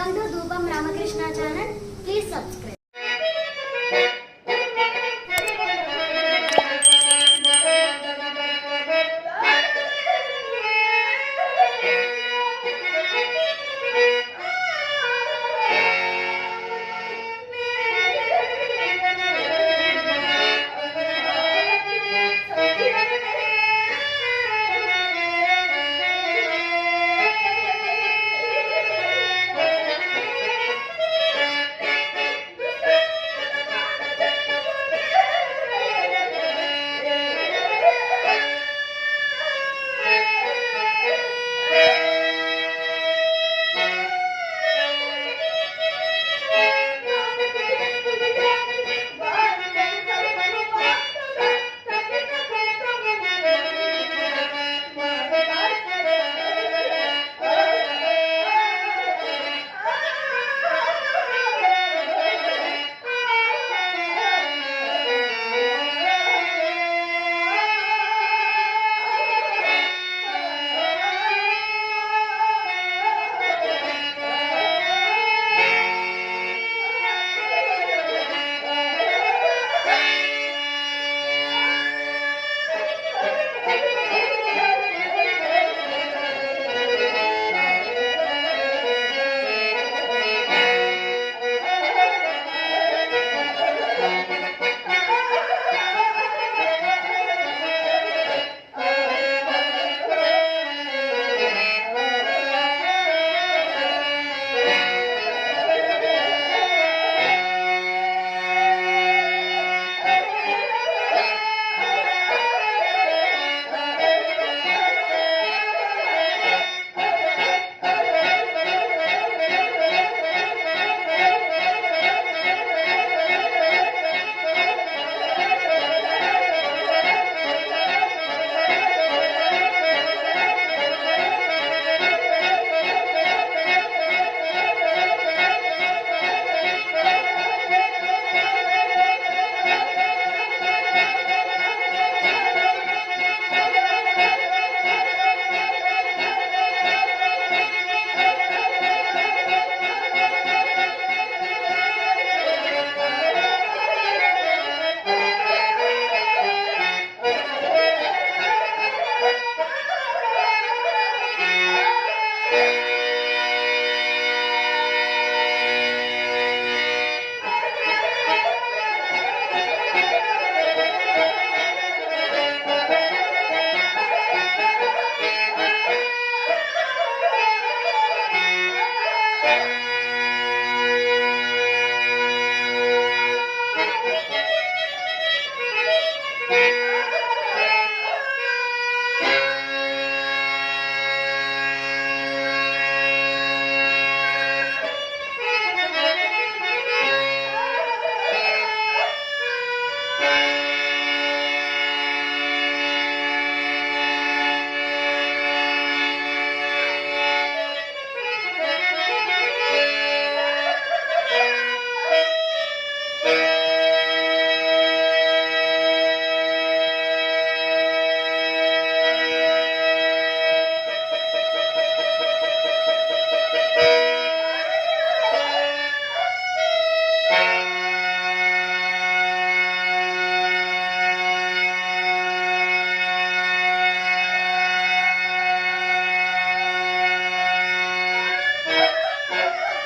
Welcome to Dhupam Ramakrishna channel please subscribe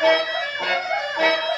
Música